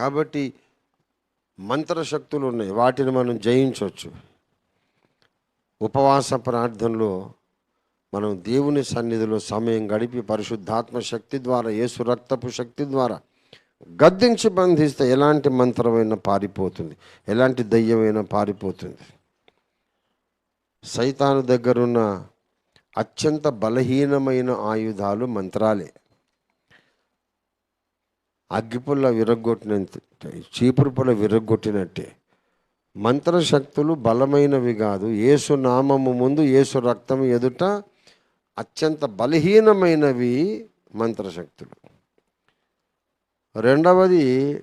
కాబట్టి మంత్రశక్తులు ఉన్నాయి వాటిని మనం జయించవచ్చు. ఉపవాస ప్రార్థనలో మనం దేవుని సన్నిధిలో సమయం గడిపి పరిశుద్ధాత్మ శక్తి ద్వారా యేసు రక్తపు శక్తి ద్వారా గద్దించి బంధిస్తే ఎలాంటి మంత్రమైనా పారిపోతుంది. ఎలాంటి దయ్యమైనా పారిపోతుంది. సైతాను దగ్గరున్న అత్యంత బలహీనమైన ఆయుధాలు మంత్రాలే. అగ్గిపుల్ల విరగొట్టినంత చీపురు పుల్ల విరగొట్టినట్టే మంత్రశక్తులు బలమైనవి కాదు. ఏసు నామము ముందు యేసు రక్తము ఎదుట అత్యంత బలహీనమైనవి మంత్రశక్తులు. రెండవది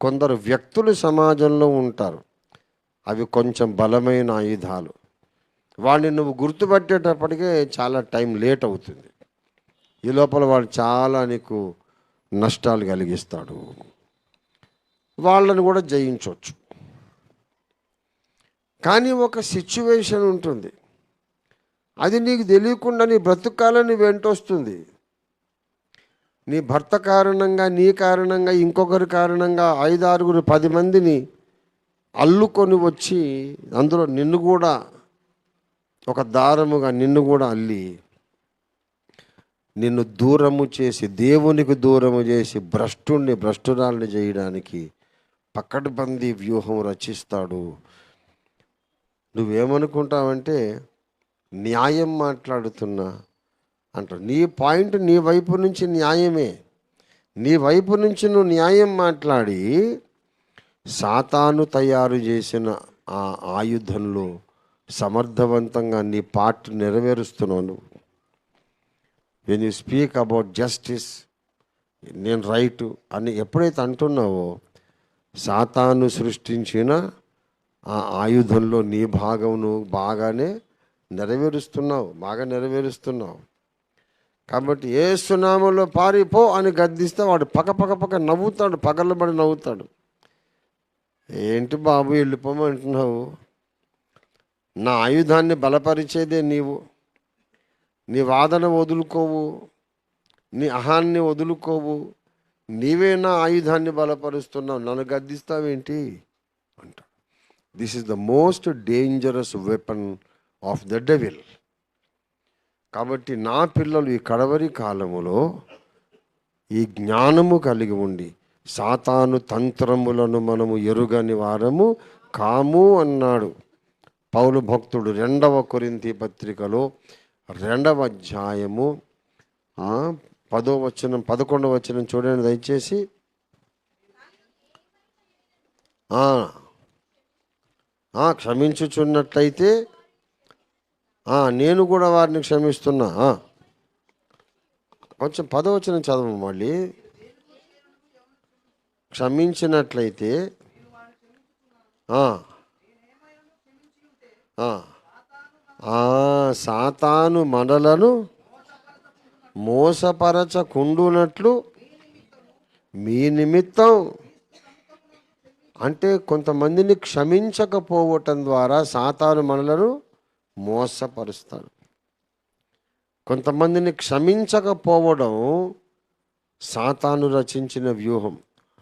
కొందరు వ్యక్తులు సమాజంలో ఉంటారు. అవి కొంచెం బలమైన ఆయుధాలు. వాడిని నువ్వు గుర్తుపట్టేటప్పటికే చాలా టైం లేట్ అవుతుంది. ఈ లోపల వాడు చాలా నీకు నష్టాలు కలిగిస్తాడు. వాళ్ళని కూడా జయించవచ్చు. కానీ ఒక సిచ్యువేషన్ ఉంటుంది. అది నీకు తెలియకుండా నీ బ్రతుకాలని వెంటొస్తుంది. నీ భర్త కారణంగా నీ కారణంగా ఇంకొకరి కారణంగా ఐదు ఆరుగురు పది మందిని అల్లుకొని వచ్చి అందులో నిన్ను కూడా ఒక దారముగా నిన్ను కూడా అల్లి నిన్ను దూరము చేసి దేవునికి దూరము చేసి భ్రష్టుణ్ణి భ్రష్టురాల్ని చేయడానికి పక్కడబందీ వ్యూహం రచిస్తాడు. నువ్వేమనుకుంటావంటే న్యాయం మాట్లాడుతున్నా అంటాడు నీ పాయింట్ నీ వైపు నుంచి న్యాయమే. నీ వైపు నుంచి నువ్వు న్యాయం మాట్లాడి సాతాను తయారు చేసిన ఆ ఆయుధంలో సమర్థవంతంగా నీ పార్ట్ నెరవేరుస్తున్నావు నువ్వు. When you speak about justice నేను రైటు అని ఎప్పుడైతే అంటున్నావో సాతాను సృష్టించిన ఆ ఆయుధంలో నీ భాగమును బాగానే నెరవేరుస్తున్నావు బాగా నెరవేరుస్తున్నావు. కాబట్టి ఏ సునామంలో పారిపో అని గద్దిస్తే వాడు పక్క పక్క పక్క నవ్వుతాడు పగలబడి నవ్వుతాడు. ఏంటి బాబు వెళ్ళిపోమంటున్నావు? నా ఆయుధాన్ని బలపరిచేదే నీవు. నీ వాదన వదులుకోవు నీ అహాన్ని వదులుకోవు నీవే నా ఆయుధాన్ని బలపరుస్తున్నావు నన్ను గద్దిస్తావేంటి? అంట this is the most dangerous weapon of the devil కాబట్టి నా పిల్లలు ఈ కడవరి కాలములో ఈ జ్ఞానము కలిగి ఉండి సాతాను తంత్రములను మనము ఎరుగని వారము కాము అన్నాడు. పౌలు భక్తుడు రెండవ కొరింతి పత్రికలో రెండవ అధ్యాయము పదో వచనం పదకొండవ వచనం చూడండి దయచేసి. క్షమించుచున్నట్లయితే నేను కూడా వారిని క్షమిస్తున్నా. కొంచెం పదవచనం చదవం మళ్ళీ. క్షమించినట్లయితే ఆ, ఆ, సాతాను మనలను మోసపరచకుండునట్లు మీ నిమిత్తం. అంటే కొంతమందిని క్షమించకపోవటం ద్వారా సాతాను మనలను మోసపరుస్తాడు. కొంతమందిని క్షమించకపోవడం సాతాను రచించిన వ్యూహం.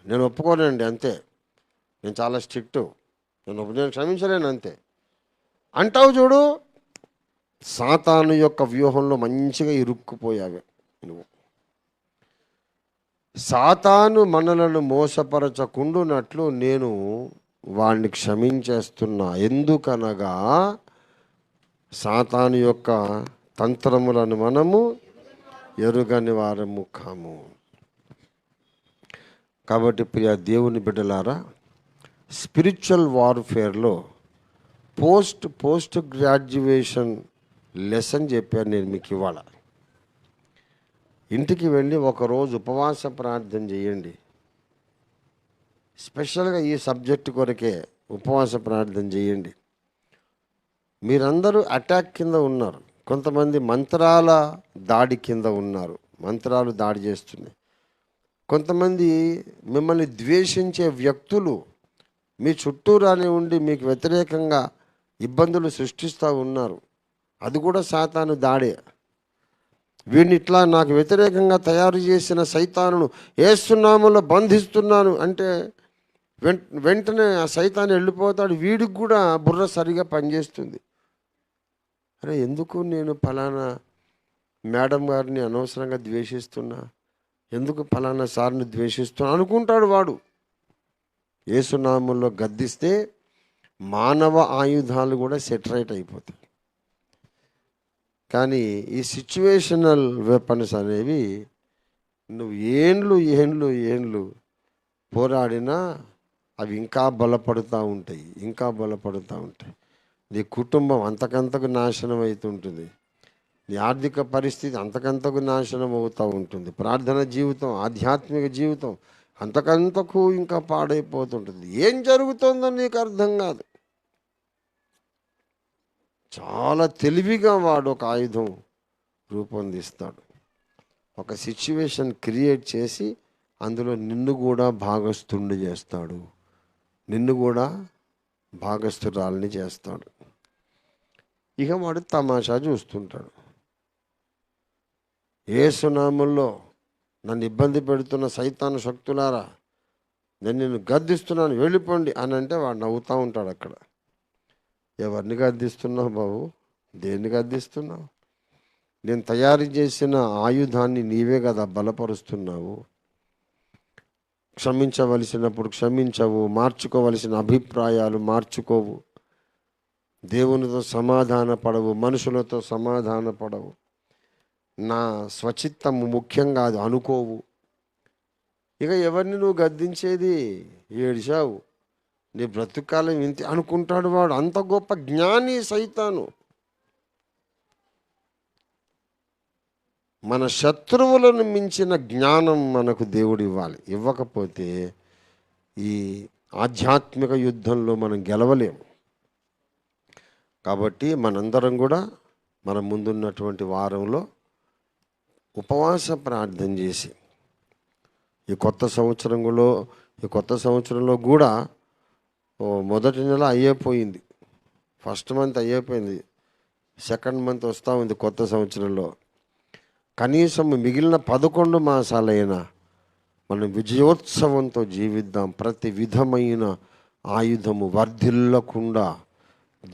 నేను ఒప్పుకోనండి అంతే. నేను చాలా స్ట్రిక్ట్. నేను ఒప్పు- నేను క్షమించలేను అంతే. అంటావు చూడు సాతాను యొక్క వ్యూహంలో మంచిగా ఇరుక్కుపోయావే నువ్వు. సాతాను మనలను మోసపరచకుండునట్లు నేను వాణ్ణి క్షమించేస్తున్నా. ఎందుకనగా సాతాను యొక్క తంత్రములను మనము ఎరుగని వారము కాము. కాబట్టి ప్రియ దేవుని బిడ్డలారా స్పిరిచువల్ వార్ఫేర్లో పోస్ట్ పోస్ట్ గ్రాడ్యుయేషన్ లెసన్ చెప్పాను నేను మీకు ఇవాళ. ఇంటికి వెళ్ళి ఒకరోజు ఉపవాస ప్రార్థన చేయండి. స్పెషల్గా ఈ సబ్జెక్ట్ కొరకే ఉపవాస ప్రార్థన చేయండి. మీరందరూ అటాక్ కింద ఉన్నారు. కొంతమంది మంత్రాల దాడి కింద ఉన్నారు. మంత్రాలు దాడి చేస్తున్నాయి. కొంతమంది మిమ్మల్ని ద్వేషించే వ్యక్తులు మీ చుట్టూరానే ఉండి మీకు వ్యతిరేకంగా ఇబ్బందులు సృష్టిస్తూ ఉన్నారు. అది కూడా సాతాను దాడే. వీడిని ఇట్లా నాకు వ్యతిరేకంగా తయారు చేసిన సైతానును ఏసునామంలో బంధిస్తున్నాను అంటే వెంట వెంటనే ఆ సైతాన్ని వెళ్ళిపోతాడు. వీడికి కూడా బుర్ర సరిగా పనిచేస్తుంది. అరే ఎందుకు నేను ఫలానా మేడం గారిని అనవసరంగా ద్వేషిస్తున్నా? ఎందుకు ఫలానా సార్ని ద్వేషిస్తున్నా? అనుకుంటాడు వాడు. ఏసునామంలో గద్దిస్తే మానవ ఆయుధాలు కూడా సెటరేట్ అయిపోతాయి. కానీ ఈ సిచ్యువేషనల్ వెపన్స్ అనేవి నువ్వు ఏండ్లు ఏండ్లు ఏండ్లు పోరాడినా అవి ఇంకా బలపడుతూ ఉంటాయి ఇంకా బలపడుతూ ఉంటాయి. నీ కుటుంబం అంతకంతకు నాశనం అవుతుంటుంది నీ ఆర్థిక పరిస్థితి అంతకంతకు నాశనం అవుతూ ఉంటుంది. ప్రార్థన జీవితం ఆధ్యాత్మిక జీవితం అంతకంతకు ఇంకా పాడైపోతుంటుంది. ఏం జరుగుతుందో నీకు అర్థం కాదు. చాలా తెలివిగా వాడు ఒక ఆయుధం రూపొందిస్తాడు. ఒక సిచ్యువేషన్ క్రియేట్ చేసి అందులో నిన్ను కూడా భాగస్థుండి చేస్తాడు. నిన్ను కూడా భాగస్థురాలని చేస్తాడు. ఇక వాడు తమాషా చూస్తుంటాడు. ఏ సునాముల్లో నన్ను ఇబ్బంది పెడుతున్న సైతాను శక్తులారా నేను నిన్ను గద్దిస్తున్నాను వెళ్ళిపోండి అని అంటే వాడు నవ్వుతూ ఉంటాడు అక్కడ. ఎవరిని అందిస్తున్నావు బాబు? దేనికి అందిస్తున్నావు నేను తయారు చేసిన ఆయుధాన్ని నీవే కదా బలపరుస్తున్నావు. క్షమించవలసినప్పుడు క్షమించవు మార్చుకోవలసిన అభిప్రాయాలు మార్చుకోవు. దేవునితో సమాధాన పడవు మనుషులతో సమాధాన పడవు. నా స్వచిత్తము ముఖ్యం కాదు అనుకోవు. ఇక ఎవరిని నువ్వు గద్దించేది? ఏడిచావు? నీ బ్రతుకాలం ఇంత అనుకుంటాడు వాడు. అంత గొప్ప జ్ఞాని సైతాను. మన శత్రువులను మించిన జ్ఞానం మనకు దేవుడు ఇవ్వాలి. ఇవ్వకపోతే ఈ ఆధ్యాత్మిక యుద్ధంలో మనం గెలవలేము. కాబట్టి మనందరం కూడా మన ముందున్నటువంటి వారంలో ఉపవాస ప్రార్థన చేసి ఈ కొత్త సంవత్సరంలో ఈ కొత్త సంవత్సరంలో కూడా మొదటి నెల అయ్యేపోయింది. ఫస్ట్ మంత్ అయ్యేపోయింది. సెకండ్ మంత్ వస్తూ ఉంది కొత్త సంవత్సరంలో. కనీసం మిగిలిన పదకొండు మాసాలైనా మనం విజయోత్సవంతో జీవిద్దాం. ప్రతి విధమైన ఆయుధము వర్ధిల్లకుండా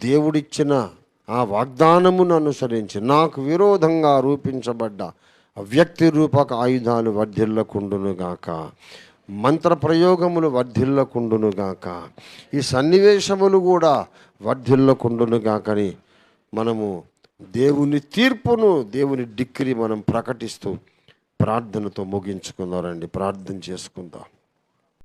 దేవుడిచ్చిన ఆ వాగ్దానమును అనుసరించి నాకు విరోధంగా రూపించబడ్డ వ్యక్తి రూపక ఆయుధాలు వర్ధిల్లకుండునుగాక. మంత్రప్రయోగములు వర్ధిల్లకుండునుగాక. ఈ సన్నివేశములు కూడా వర్ధిల్లకుండునుగాకని మనము దేవుని తీర్పును దేవుని డిక్రీ మనం ప్రకటిస్తూ ప్రార్థనతో ముగించుకుందారండి ప్రార్థన చేసుకుందాం.